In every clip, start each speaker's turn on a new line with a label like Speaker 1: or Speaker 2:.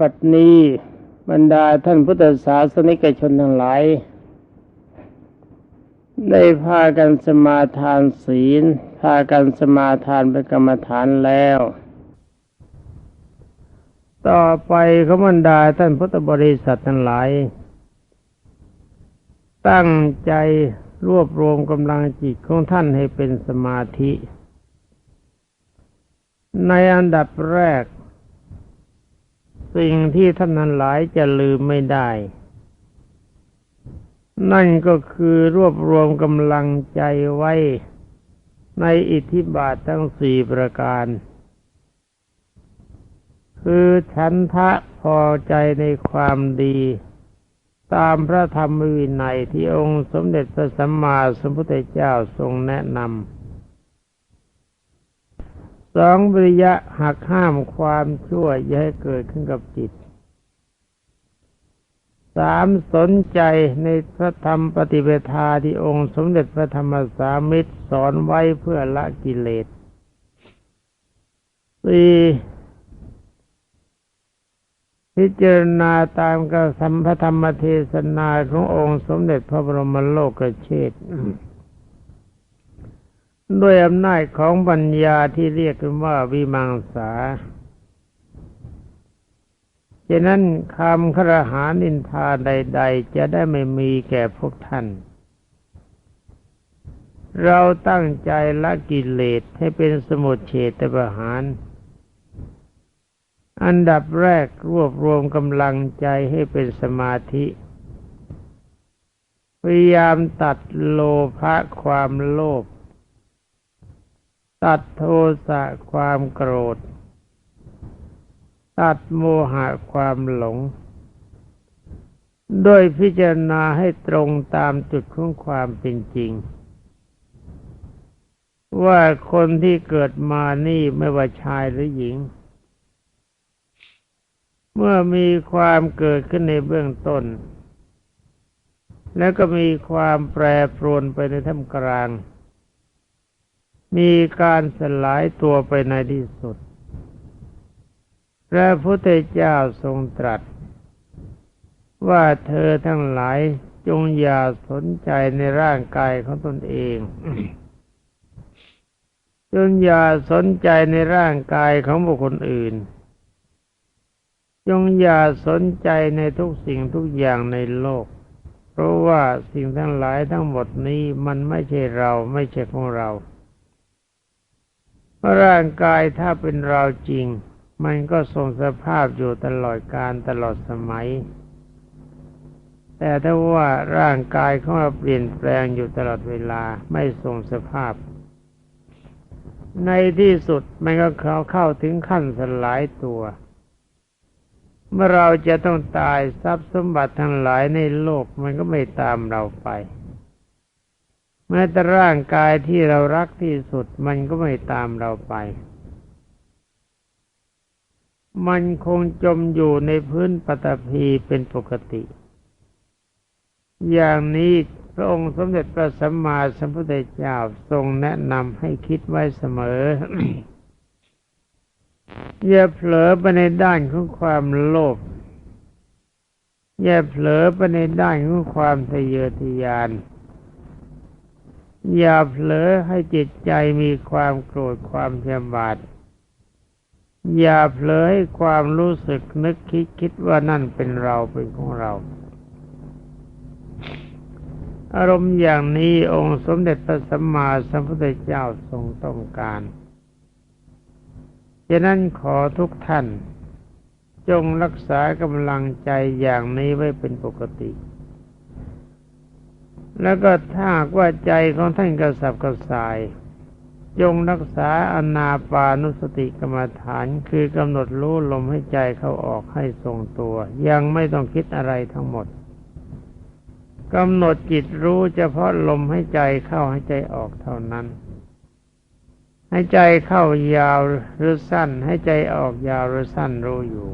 Speaker 1: บัดนี้บรรดาท่านพุทธศาสนิกชนทั้งหลายได้พากันสมาทานศีล พากันสมาทานเป็นกรรมฐานแล้ว ต่อไปขบรรดาท่านพุทธบริษัททั้งหลาย ตั้งใจรวบรวมกำลังจิตของท่านให้เป็นสมาธิ ในอันดับแรก สิ่งที่ท่านนั้นหลายจะลืมไม่ได้ นั่นก็คือรวบรวมกำลังใจไว้ ในอิทธิบาททั้งสี่ประการ คือฉันทะพอใจในความดี ตามพระธรรมวินัยที่องค์สมเด็จพระสัมมาสัมพุทธเจ้าทรงแนะนำ สองบริยะหักห้ามความชั่วอย่าให้เกิดขึ้นกับจิตสามสนใจในพระธรรมปฏิเวทาที่องค์สมเด็จพระธรรมสามิตรสอนไว้เพื่อละกิเลสสี่พิจารณาตามกสัมพธรรมเทศนาขององค์สมเด็จพระบรมโลกเชษ ด้วยอำนาจของปัญญาที่เรียกกันว่าวิมังสาฉะนั้นคำครหานินทาใด ๆ จะได้ไม่มีแก่พวกท่าน เราตั้งใจละกิเลสให้เป็นสมุทเฉตประหาร อันดับแรกรวบรวมกำลังใจให้เป็นสมาธิ พยายามตัดโลภะความโลภ ตัดโทสะความโกรธ ตัดโมหะความหลง โดยพิจารณาให้ตรงตามจุดของความเป็นจริง ว่าคนที่เกิดมานี่ไม่ว่าชายหรือหญิง เมื่อมีความเกิดขึ้นในเบื้องต้น แล้วก็มีความแปรปรวนไปในท่ามกลาง มีการสลายตัวไปในที่สุด พระพุทธเจ้าทรงตรัส ว่าเธอทั้งหลายจงอย่าสนใจในร่างกายของตนเอง จงอย่าสนใจในร่างกายของบุคคลอื่น จงอย่าสนใจในทุกสิ่งทุกอย่างในโลก เพราะว่าสิ่งทั้งหลายทั้งหมดนี้มันไม่ใช่เราไม่ใช่ของเรา เพราะร่างกายถ้าเป็นเราจริง มันก็ทรงสภาพอยู่ตลอดการตลอดสมัย แต่ถ้าว่าร่างกายของเราเปลี่ยนแปลงอยู่ตลอดเวลาไม่ทรงสภาพ ในที่สุดมันก็เข้าเข้าถึงขั้นสลายตัวเมื่อเราจะต้องตายทรัพย์สมบัติทั้งหลายในโลกมันก็ไม่ตามเราไป แม้แต่ร่างกายที่เรารักที่สุดมันก็ไม่ตามเราไป มันคงจมอยู่ในพื้นปฐพีเป็นปกติ อย่างนี้พระองค์สมเด็จพระสัมมาสัมพุทธเจ้าทรงแนะนำให้คิดไว้เสมอ อย่าเผลอไปในด้านของความโลภ อย่าเผลอไปในด้านของความทะเยอทะยาน อย่าเผลอให้จิตใจมีความโกรธความเพียบาท อย่าเผลอให้ความรู้สึกนึกคิดคิดว่านั่นเป็นเราเป็นของเรา อารมณ์อย่างนี้องค์สมเด็จพระสัมมาสัมพุทธเจ้าทรงต้องการฉะนั้นขอทุกท่าน จงรักษากำลังใจอย่างนี้ไว้เป็นปกติ แล้วก็ถ้าว่าใจของท่านกระสับกระส่าย จงรักษาอนาปานุสติกรรมฐานคือกำหนดรู้ลมให้ใจเข้าออกให้ทรงตัว ยังไม่ต้องคิดอะไรทั้งหมดกำหนดจิตรู้เฉพาะลมให้ใจเข้าให้ใจออกเท่านั้น ให้ใจเข้ายาวหรือสั้น ให้ใจออกยาวหรือสั้นรู้อยู่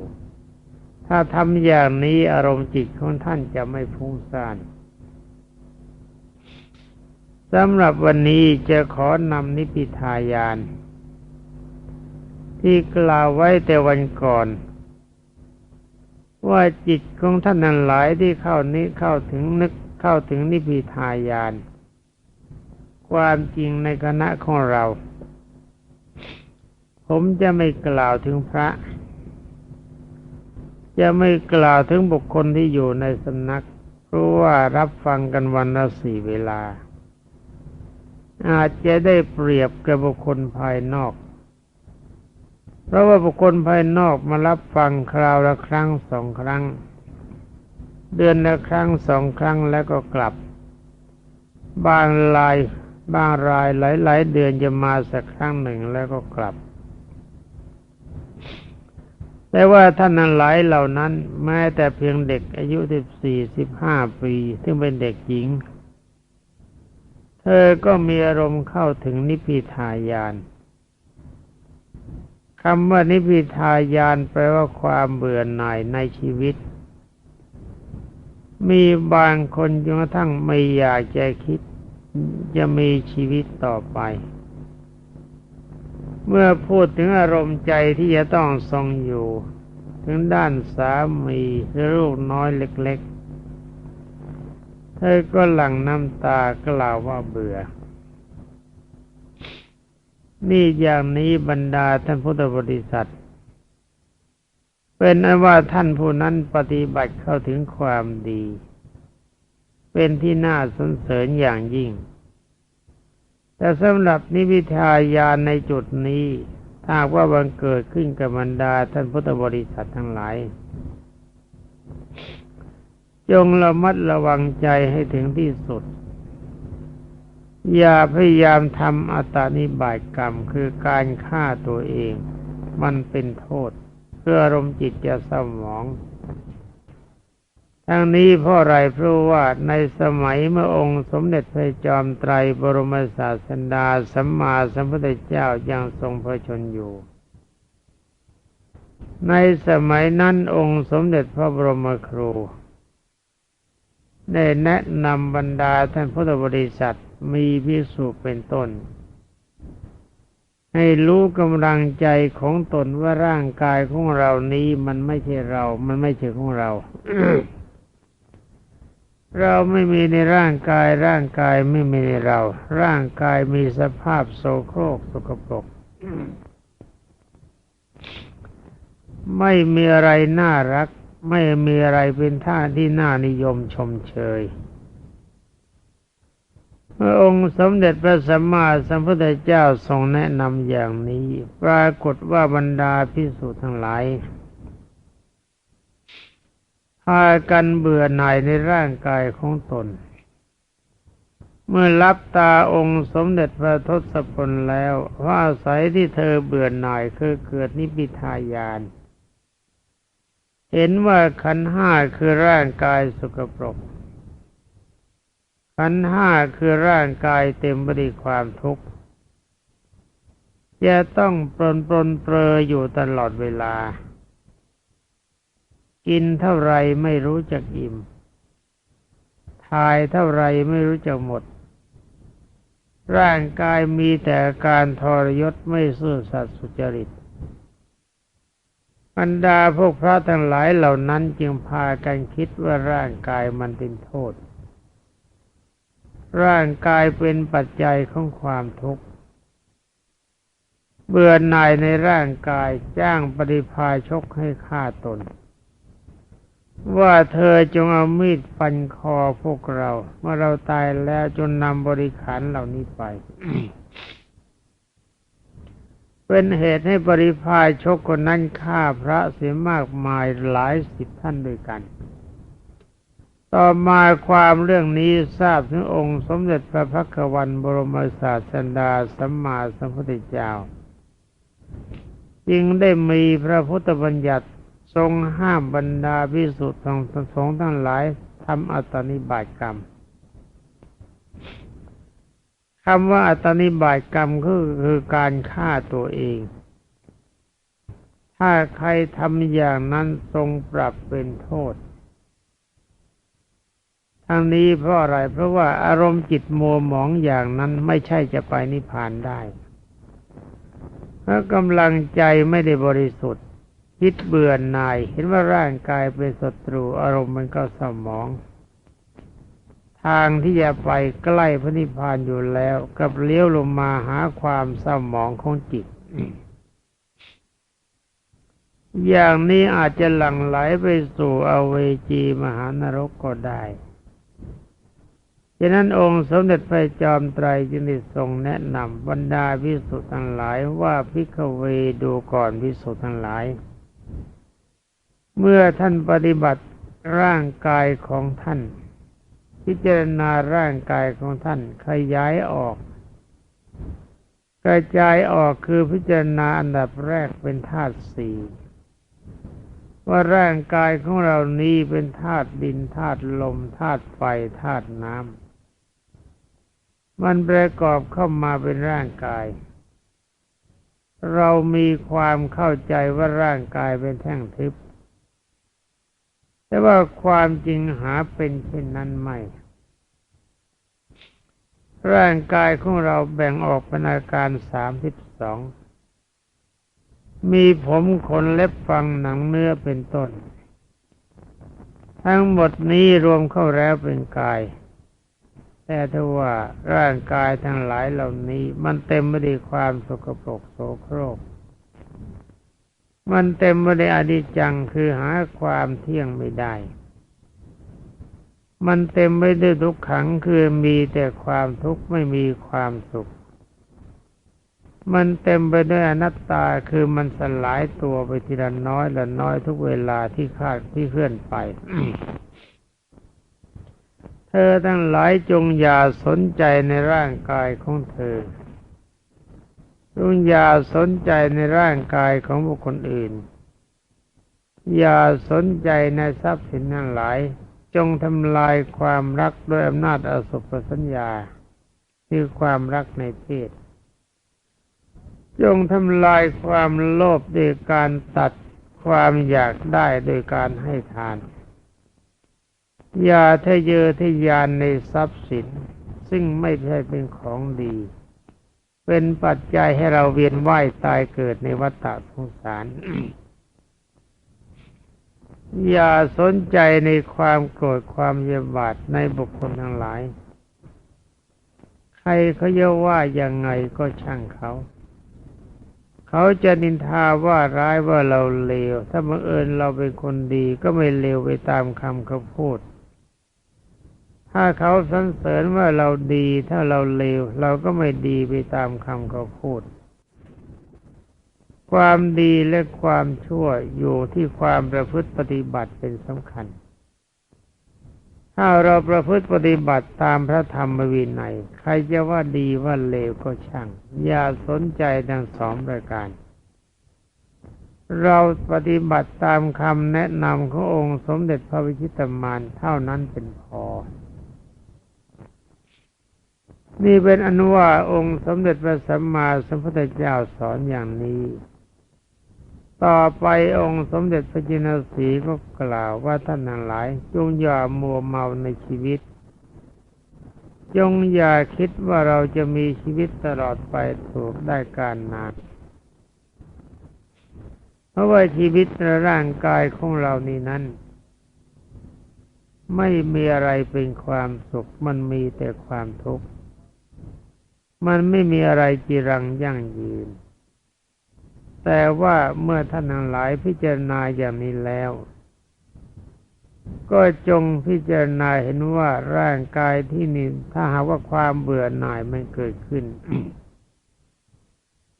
Speaker 1: ถ้าทำอย่างนี้อารมณ์จิตของท่านจะไม่พุ่งซ่าน สำหรับวันนี้จะขอนำนิพิทายาน ที่กล่าวไว้แต่วันก่อน ว่าจิตของท่านนั้นหลายที่เข้านี้เข้าถึงนึกเข้าถึงนิพิทายาน ความจริงในคณะของเรา ผมจะไม่กล่าวถึงพระ จะไม่กล่าวถึงบุคคลที่อยู่ในสำนัก เพราะว่ารับฟังกันวันละสี่เวลา อาจจะได้เปรียบกับบุคคลภายนอก เพราะว่าบุคคลภายนอกมารับฟังคราวละครั้งสองครั้ง เดือนละครั้งสองครั้งแล้วก็กลับ บางรายบางรายหลายๆเดือนจะมาสักครั้งหนึ่งแล้วก็กลับ แต่ว่าท่านนั้นหลายเหล่านั้นแม้แต่เพียงเด็กอายุสิบสี่สิบห้าปี ซึ่งเป็นเด็กหญิง เธอก็มีอารมณ์เข้าถึงนิพพิทายานคำว่านิพพิทายานแปลว่าความเบื่อหน่ายในชีวิต มีบางคนจนกระทั่งไม่อยากจะคิด จะมีชีวิตต่อไป เมื่อพูดถึงอารมณ์ใจที่จะต้องทรงอยู่ ถึงด้านสามีหรือลูกน้อยเล็กๆ เธอก็หลั่งน้ำตากล่าวว่าเบื่อ นี่อย่างนี้บรรดาท่านพุทธบริษัท เป็นอันว่าท่านผู้นั้นปฏิบัติเข้าถึงความดี เป็นที่น่าสนเสริญอย่างยิ่ง แต่สำหรับนิพิทายานในจุดนี้ถ้าว่าบังเกิดขึ้นกับบรรดาท่านพุทธบริษัททั้งหลาย จงระมัดระวังใจให้ถึงที่สุด อย่าพยายามทำอัตานิบายกรรมคือการฆ่าตัวเอง มันเป็นโทษ เพื่ออารมณ์จิตจะสมอง ทั้งนี้เพราะอะไรเพราะว่าในสมัยเมื่อองค์สมเด็จพระจอมไตรบรมศาสดาสัมมาสัมพุทธเจ้ายังทรงพระชนอยู่ในสมัยนั้นองค์สมเด็จพระบรมครู ได้แนะนำบรรดาท่านพุทธบริษัทมีพิสุเป็นต้น ให้รู้กำลังใจของตนว่าร่างกายของเรานี้มันไม่ใช่เรา มันไม่ใช่ของเรา เราไม่มีในร่างกาย ร่างกายไม่มีในเรา ร่างกายมีสภาพโสโครกสกปรกไม่มีอะไรน่ารัก ไม่มีอะไรเป็นท่าที่น่านิยมชมเชยเมื่องค์สมเด็จพระสัมมาสัมพุทธเจ้าทรงแนะนำอย่างนี้ ปรากฏว่าบรรดาพิสูจน์ทั้งหลายพากันเบื่อหน่ายในร่างกายของตน เมื่อรับตาองค์สมเด็จพระทศพลแล้วว่าอาศัยที่เธอเบื่อหน่ายคือเกิดนิพพิทายาน เห็นว่าขันห้าคือร่างกายสกปรก ขันห้าคือร่างกายเต็มไปด้วยความทุกข์จะต้องปรนปรนเปรออยู่ตลอดเวลา กินเท่าไรไม่รู้จักอิ่ม ทายเท่าไรไม่รู้จักหมด ร่างกายมีแต่การทรยศไม่ซื่อสัตย์สุจริต บรรดาพวกพระทั้งหลายเหล่านั้นจึงพากันคิดว่าร่างกายมันเป็นโทษ ร่างกายเป็นปัจจัยของความทุกข์ เบื่อหน่ายในร่างกายจ้างปฏิพาชกให้ฆ่าตน ว่าเธอจงเอามีดฟันคอพวกเรา เมื่อเราตายแล้วจนนำบริขารเหล่านี้ไป เป็นเหตุให้บริพายชกคนนั้นฆ่าพระเสียมากมายหลายสิบท่านด้วยกัน ต่อมาความเรื่องนี้ทราบถึงองค์สมเด็จพระพักวันบรมศาสดาสัมมาสัมพุทธเจ้า จึงได้มีพระพุทธบัญญัติทรงห้ามบรรดาพิสุทธิ์ของสงทั้งหลายทำอัตนิบาตกรรม คำว่าอัตนิบาตกรรมคือคือการฆ่าตัวเอง ถ้าใครทำอย่างนั้นทรงปรับเป็นโทษ ทั้งนี้เพราะอะไร เพราะว่าอารมณ์จิตมัวหมองอย่างนั้นไม่ใช่จะไปนิพพานได้ เพราะกำลังใจไม่ได้บริสุทธิ์ คิดเบื่อหน่าย เห็นว่าร่างกายเป็นศัตรูอารมณ์มันก็สมอง ทางที่จะไปใกล้พระนิพพานอยู่แล้ว กับเลี้ยวลงมาหาความสมองของจิต อย่างนี้อาจจะหลั่งไหลไปสู่อเวจีมหานรกก็ได้ฉะนั้นองค์สมเด็จพระจอมไตรจึงได้ทรงแนะนำบรรดาพิสุทั้งหลายว่าพิกเวดูก่อนพิสุทั้งหลาย เมื่อท่านปฏิบัติร่างกายของท่าน พิจารณาร่างกายของท่านขยายออก กระจายออกคือพิจารณาอันดับแรกเป็นธาตุสี่ว่าร่างกายของเรานี้เป็นธาตุดินธาตุลมธาตุไฟธาตุน้ำมันประกอบเข้ามาเป็นร่างกาย เรามีความเข้าใจว่าร่างกายเป็นแท่งทิพย์แต่ว่าความจริงหาเป็นเช่นนั้นไม่ ร่างกายของเราแบ่งออกเป็นอาการสามสิบสอง มีผมขนเล็บฟังหนังเนื้อเป็นต้น ทั้งหมดนี้รวมเข้าแล้วเป็นกาย แต่ถ้าว่าร่างกายทั้งหลายเหล่านี้ มันเต็มไปด้วยความสกปรกโสโครก มันเต็มไปด้วยอดิจังคือหาความเที่ยงไม่ได้ มันเต็มไปด้วยทุกขังคือมีแต่ความทุกข์ไม่มีความสุข มันเต็มไปด้วยอนัตตาคือมันสลายตัวไปทีละน้อยละน้อยทุกเวลาที่คาดที่เคลื่อนไป เธอทั้งหลายจงอย่าสนใจในร่างกายของเธอจงอย่าสนใจในร่างกายของบุคคลอื่น อย่าสนใจในทรัพย์สินทั้งหลาย จงทำลายความรักด้วยอำนาจอสุภสัญญา คือความรักในเพศจงทำลายความโลภด้วยการตัดความอยากได้โดยการให้ทาน อย่าทะเยอทะยานในทรัพย์สิน ซึ่งไม่ใช่เป็นของดี เป็นปัจจัยให้เราเวียนว่ายตายเกิดในวัฏฏะสงสาร อย่าสนใจในความโกรธความเยบาทในบุคคลทั้งหลาย ใครเขาเยาว่ายังไงก็ช่างเขา เขาจะนินทาว่าร้ายว่าเราเลว ถ้าบังเอิญเราเป็นคนดีก็ไม่เลวไปตามคำเขาพูด ถ้าเขาสรรเสริญว่าเราดี ถ้าเราเลว เราก็ไม่ดีไปตามคำเขาพูด ความดีและความชั่วอยู่ที่ความประพฤติปฏิบัติเป็นสำคัญ ถ้าเราประพฤติปฏิบัติตามพระธรรมวินัย ใครจะว่าดีว่าเลวก็ช่าง อย่าสนใจดังสองประการ เราปฏิบัติตามคำแนะนำขององค์สมเด็จพระวิชิตมานเท่านั้นเป็นพอนี่เป็นอนุว่าองค์สมเด็จพระสัมมาสัมพุทธเจ้าสอนอย่างนี้ ต่อไปองค์สมเด็จพระจินสีก็กล่าวว่าท่านทั้งหลาย จงอย่ามัวเมาในชีวิต จงอย่าคิดว่าเราจะมีชีวิตตลอดไปถูกได้การนาน เพราะว่าชีวิตและร่างกายของเรานี่นั้น ไม่มีอะไรเป็นความสุข มันมีแต่ความทุกข์ มันไม่มีอะไรจีรังยั่งยืน แต่ว่าเมื่อท่านทั้งหลายพิจารณาอย่างนี้แล้ว ก็จงพิจารณาเห็นว่าร่างกายที่นี่ถ้าหากว่าความเบื่อหน่ายมันเกิดขึ้น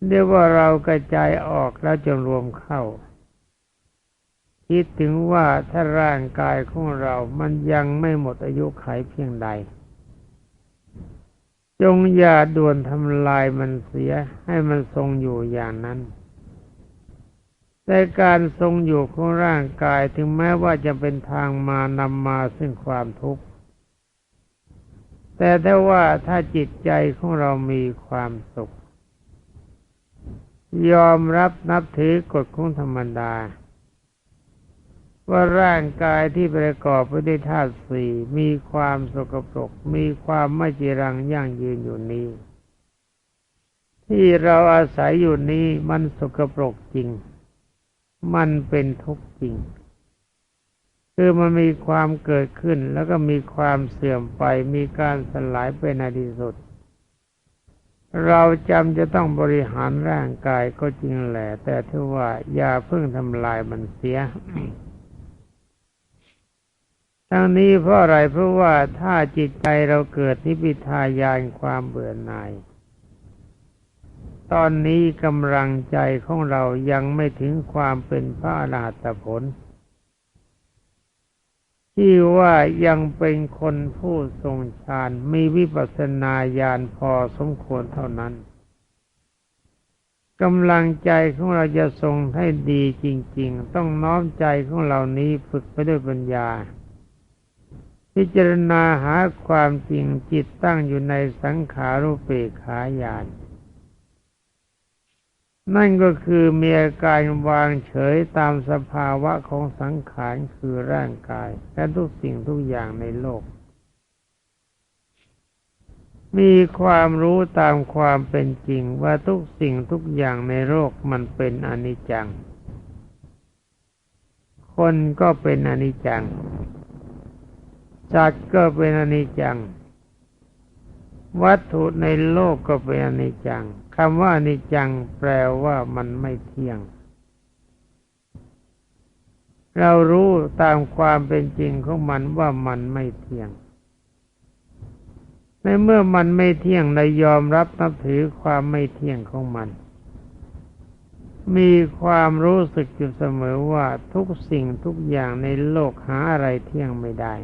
Speaker 1: เรียกว่าเรากระจายออกแล้วจนรวมเข้า คิดถึงว่าถ้าร่างกายของเรามันยังไม่หมดอายุไขเพียงใด จงอย่าด่วนทำลายมันเสียให้มันทรงอยู่อย่างนั้น แต่การทรงอยู่ของร่างกายถึงแม้ว่าจะเป็นทางมานำมาซึ่งความทุกข์ แต่ถ้าว่าถ้าจิตใจของเรามีความสุข ยอมรับนับถือกฎของธรรมดา ว่าร่างกายที่ประกอบไปด้วยธาตุสี่มีความสกปรก มีความไม่จีรังยั่งยืนอยู่นี้ ที่เราอาศัยอยู่นี้มันสกปรกจริง มันเป็นทุกข์จริง คือมันมีความเกิดขึ้นแล้วก็มีความเสื่อมไป มีการสลายไปในที่สุด เราจำจะต้องบริหารร่างกายก็จริงแหละ แต่ถ้าว่าอย่าเพิ่งทำลายมันเสียทั้งนี้เพราะอะไรเพราะว่าถ้าจิตใจเราเกิดนิพิทายานความเบื่อหน่าย ตอนนี้กำลังใจของเรายังไม่ถึงความเป็นพระอรหัตผล ที่ว่ายังเป็นคนผู้ทรงฌานมีวิปัสสนาญาณพอสมควรเท่านั้นกำลังใจของเราจะทรงให้ดีจริง ๆ ต้องน้อมใจของเรานี้ฝึกไปด้วยปัญญา พิจารณาหาความจริงจิตตั้งอยู่ในสังขารุเปขาญาณ นั่นก็คือมีอาการวางเฉยตามสภาวะของสังขารคือร่างกาย และทุกสิ่งทุกอย่างในโลก มีความรู้ตามความเป็นจริงว่าทุกสิ่งทุกอย่างในโลกมันเป็นอนิจจัง คนก็เป็นอนิจจังสัตก็เป็นอนิจจัง วัตถุในโลกก็เป็นอนิจจัง คำว่านิจังแปลว่ามันไม่เที่ยง เรารู้ตามความเป็นจริงของมันว่ามันไม่เที่ยง ในเมื่อมันไม่เที่ยงเรายอมรับนับถือความไม่เที่ยงของมัน มีความรู้สึกอยู่เสมอว่าทุกสิ่งทุกอย่างในโลกหาอะไรเที่ยงไม่ได้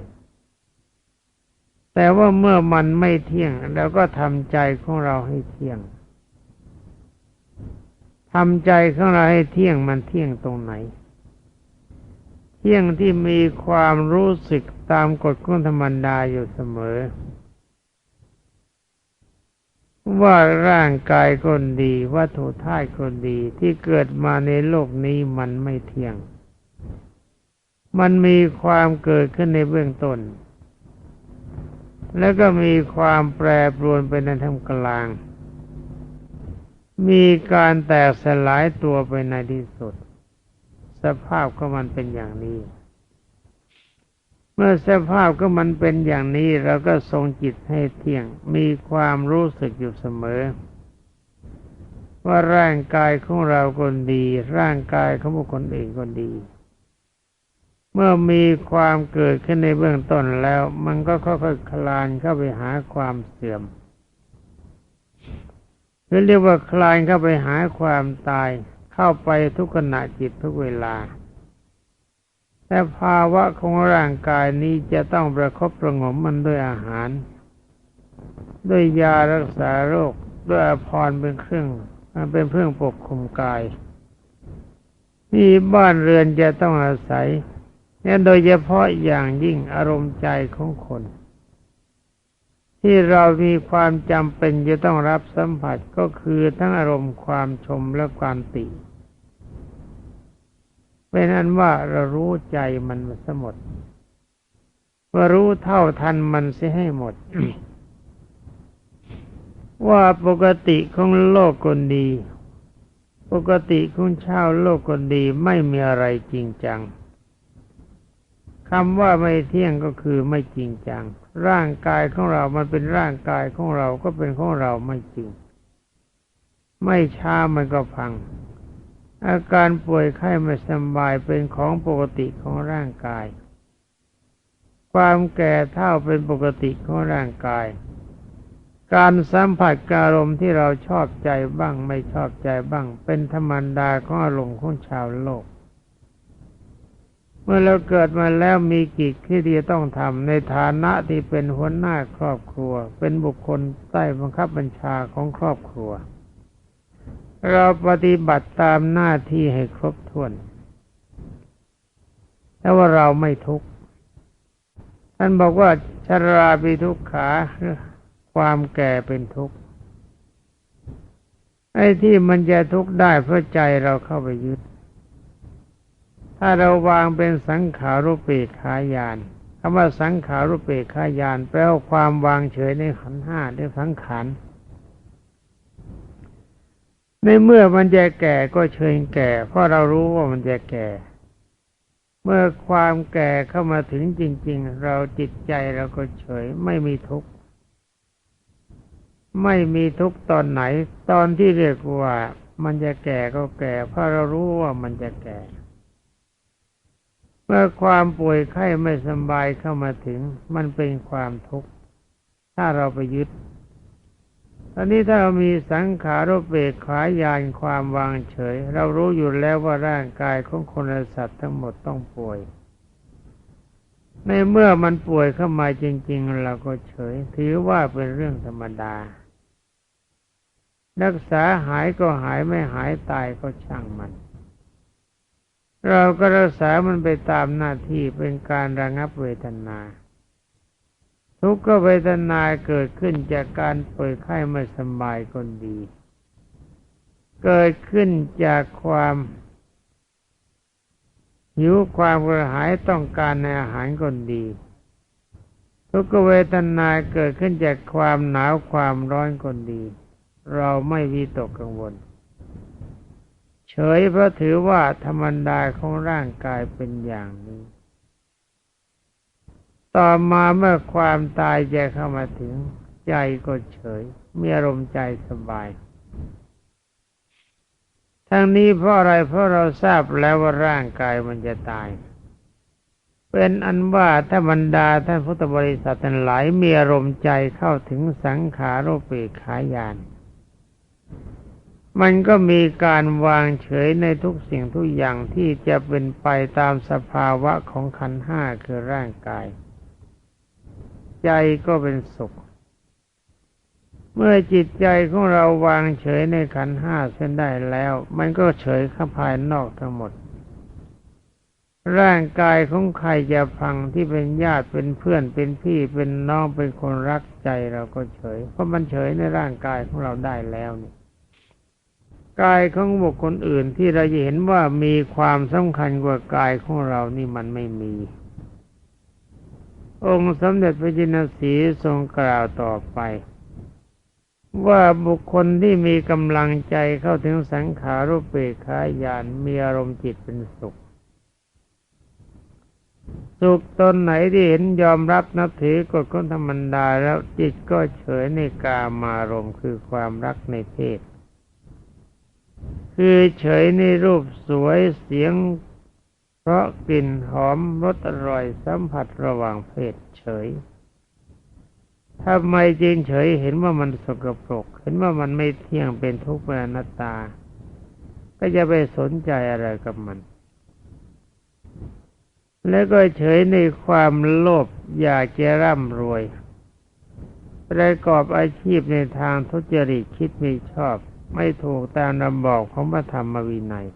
Speaker 1: แต่ว่าเมื่อมันไม่เที่ยงเราก็ทำใจของเราให้เที่ยง ทำใจของเราให้เที่ยงมันเที่ยงตรงไหน เที่ยงที่มีความรู้สึกตามกฎของธรรมดาอยู่เสมอ ว่าร่างกายคนดีวัตถุธาตุคนดีที่เกิดมาในโลกนี้มันไม่เที่ยง มันมีความเกิดขึ้นในเบื้องต้น แล้วก็มีความแปรปรวนไปในทางกลาง มีการแตกสลายตัวไปในที่สุด สภาพก็มันเป็นอย่างนี้ เมื่อสภาพก็มันเป็นอย่างนี้เราก็ทรงจิตให้เที่ยง มีความรู้สึกอยู่เสมอ ว่าร่างกายของเราคนดี ร่างกายของบุคคลอื่นคนดี เมื่อมีความเกิดขึ้นในเบื้องต้นแล้ว มันก็ค่อยๆคลานเข้าไปหาความเสื่อม หรือเรียกว่าคลานเข้าไปหาความตาย เข้าไปทุกขณะจิตทุกเวลา แต่ภาวะของร่างกายนี้จะต้องประคบประงมมันด้วยอาหาร ด้วยยารักษาโรค ด้วยอภรเป็นเครื่องเป็นเครื่องปกคุมกายที่บ้านเรือนจะต้องอาศัยนี่โดยเฉพาะอย่างยิ่งอารมณ์ใจของคน ที่เรามีความจำเป็นจะต้องรับสัมผัสก็คือทั้งอารมณ์ความชมและความติเป็นอันว่าเรารู้ใจมันมาสมดว่ารู้เท่าทันมันเสียให้หมด ว่าปกติของโลกคนดี ปกติของชาวโลกคนดีไม่มีอะไรจริงจัง คำว่าไม่เที่ยงก็คือไม่จริงจัง ร่างกายของเรามันเป็นร่างกายของเราก็เป็นของเราไม่จริง ไม่ช้ามันก็พัง อาการป่วยไข้ไม่สบายเป็นของปกติของร่างกาย ความแก่เท่าเป็นปกติของร่างกาย การสัมผัสอารมณ์ที่เราชอบใจบ้างไม่ชอบใจบ้าง เป็นธรรมดาของอารมณ์ของชาวโลก เมื่อเราเกิดมาแล้วมีกิจที่ดีต้องทำในฐานะที่เป็นหัวหน้าครอบครัว เป็นบุคคลใต้บังคับบัญชาของครอบครัว เราปฏิบัติตามหน้าที่ให้ครบถ้วนแต่ว่าเราไม่ทุกข์ท่านบอกว่าชราปีทุกขาความแก่เป็นทุกข์ไอ้ที่มันจะทุกข์ได้เพราะใจเราเข้าไปยึด ถ้าเราวางเป็นสังขารุปเปกขายานคำว่าสังขารุปเปกขายาน แปลว่าความวางเฉยในขันห้าในสังขารในเมื่อมันจะแก่ก็เชิญแก่ เพราะเรารู้ว่ามันจะแก่ เมื่อความแก่เข้ามาถึงจริง ๆ เราจิตใจเราก็เฉยไม่มีทุกข์ไม่มีทุกข์ตอนไหน ตอนที่เรียกว่า มันจะแก่ก็แก่ เพราะเรารู้ว่ามันจะแก่ มื่อความป่วยไข้ไม่สบายเข้ามาถึง มันเป็นความทุกข์ ถ้าเราไปยึด ตอนนี้ถ้าเรามีสังขารเบกขายานความวางเฉย เรารู้อยู่แล้วว่าร่างกายของคนและสัตว์ทั้งหมดต้องป่วย ในเมื่อมันป่วยเข้ามาจริง ๆ เราก็เฉย ถือว่าเป็นเรื่องธรรมดา รักษาหายก็หายไม่หายตายก็ช่างมัน เราก็รักษามันไปตามหน้าที่เป็นการระงับเวทนา ทุกขเวทนาเกิดขึ้นจากการป่วยไข้ไม่สบายคนดี เกิดขึ้นจากความหิวความกระหายต้องการในอาหารคนดี ทุกขเวทนาเกิดขึ้นจากความหนาวความร้อนคนดี เราไม่วิตกกังวล เฉยเพราะถือว่าธรรมดาของร่างกายเป็นอย่างนี้ ต่อมาเมื่อความตายจะเข้ามาถึง ใจก็เฉยมีอารมณ์ใจสบาย ทั้งนี้เพราะอะไรเพราะเราทราบแล้วว่าร่างกายมันจะตายเป็นอันว่าถ้าบรรดาท่านพุทธบริษัททั้งหลายมีอารมณ์ใจเข้าถึงสังขารโรเปขายาน มันก็มีการวางเฉยในทุกสิ่งทุกอย่างที่จะเป็นไปตามสภาวะของขันห้าคือร่างกาย ใจก็เป็นสุข เมื่อจิตใจของเราวางเฉยในขันห้าเส้นได้แล้ว มันก็เฉยข้าภายนอกทั้งหมด ร่างกายของใครจะพังที่เป็นญาติเป็นเพื่อนเป็นพี่เป็นน้องเป็นคนรักใจเราก็เฉย เพราะมันเฉยในร่างกายของเราได้แล้วนี่ กายของบุคคลอื่นที่เราเห็นว่ามีความสำคัญกว่ากายของเรานี่มันไม่มี องค์สมเด็จพระจินสีทรงกล่าวต่อไป ว่าบุคคลที่มีกำลังใจเข้าถึงสังขารุปเปกขายานมีอารมณ์จิตเป็นสุข สุขตนไหนที่เห็นยอมรับนับถือกฎของธรรมดาแล้วจิตก็เฉยในกามารมคือความรักในเพศ คือเฉยในรูปสวยเสียง เพราะกลิ่นหอมรสอร่อยสัมผัสระหว่างเพศเฉยถ้าไม่จริงเฉยเห็นว่ามันสกปรก เห็นว่ามันไม่เที่ยงเป็นทุกข์เป็นอนัตตา ก็จะไปสนใจอะไรกับมัน แล้วก็เฉยในความโลภอยากจะร่ำรวยประกอบอาชีพในทางทุจริตคิดไม่ชอบ ไม่ถูกตามระบอกของพระธรรมวินัย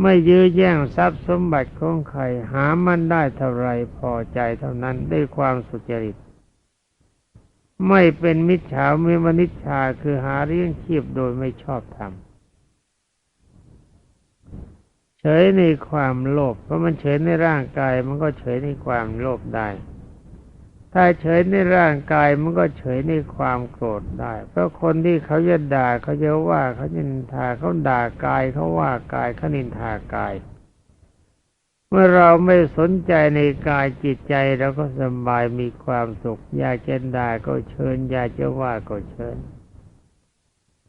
Speaker 1: ไม่ยื้อแย่งทรัพย์สมบัติของใครหามันได้เท่าไรพอใจเท่านั้นด้วยความสุจริต ไม่เป็นมิจฉาไม่มนิจฉาคือหาเลี้ยงชีพโดยไม่ชอบธรรมเฉยในความโลภเพราะมันเฉยในร่างกายมันก็เฉยในความโลภได้ ถ้าเฉยในร่างกายมันก็เฉยในความโกรธได้ เพราะคนที่เขาจะด่าเขาจะว่าเขาจะนินทาเขาด่ากายเขาว่ากายเขานินทากาย เมื่อเราไม่สนใจในกายจิตใจเราก็สบายมีความสุขอยากจะด่าก็เชิญอยากจะว่าก็เชิญ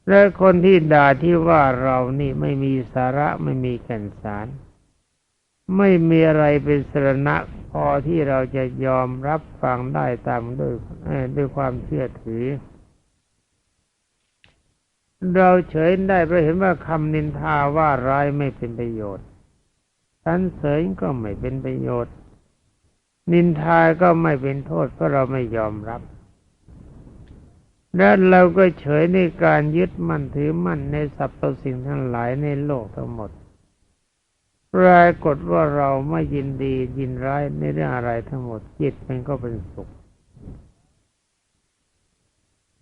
Speaker 1: และคนที่ด่าที่ว่าเรานี่ไม่มีสาระไม่มีแก่นสาร ไม่มีอะไรเป็นสรณะ อที่เราจะยอมรับฟังได้ตามด้วยด้วยความเชื่อถือ เราเฉยได้เพราะเห็นว่าคำนินทาว่าร้ายไม่เป็นประโยชน์สันเสริญก็ไม่เป็นประโยชน์ นินทาก็ไม่เป็นโทษเพราะเราไม่ยอมรับและเราก็เฉยในการยึดมั่นถือมั่นในสรรพสิ่งทั้งหลายในโลกทั้งหมด ปรากฏว่าเราไม่ยินดียินร้ายในเรื่องอะไรทั้งหมดจิตมันก็เป็นสุข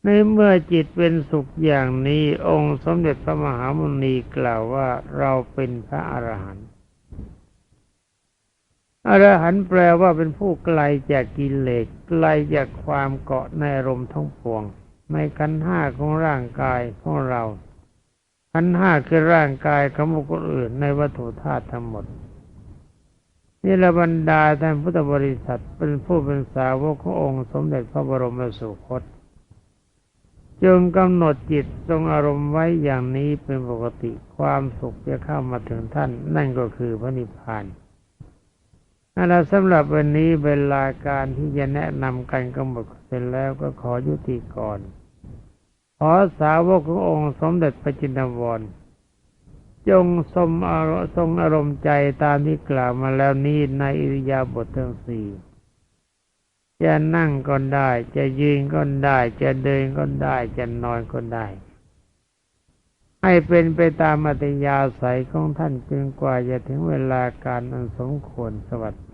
Speaker 1: ในเมื่อจิตเป็นสุขอย่างนี้องค์สมเด็จพระมหามุนีกล่าวว่าเราเป็นพระอรหันต์อรหันต์แปลว่าเป็นผู้ไกลจากกิเลสไกลจากความเกาะในอารมณ์ทั้งปวง ในขันห้าของร่างกายของเรา ขันห้าคือร่างกายของบุคคลอื่นในวัตถุธาตุทั้งหมด นี่ละบรรดาท่านพุทธบริษัทเป็นผู้เป็นสาวกขององค์สมเด็จพระบรมสุคตจงกำหนดจิตทรงอารมณ์ไว้อย่างนี้เป็นปกติความสุขจะเข้ามาถึงท่าน นั่นก็คือพระนิพพานนั่นแหละสำหรับวันนี้เวลาการที่จะแนะนำกันก็หมดเสร็จแล้วก็ขอยุติก่อน ขอสาวกขององค์สมเด็จพระจินวรจงสมอารทรงอารมณ์ใจตามที่กล่าวมาแล้วนี้ในอิริยาบถทั้งสี่จะนั่งก็ได้ จะยืนก็ได้ จะเดินก็ได้ จะนอนก็ได้ ให้เป็นไปตามอัตยาศัยของท่านจนกว่าจะถึงเวลาการอันสมควรสวัสดี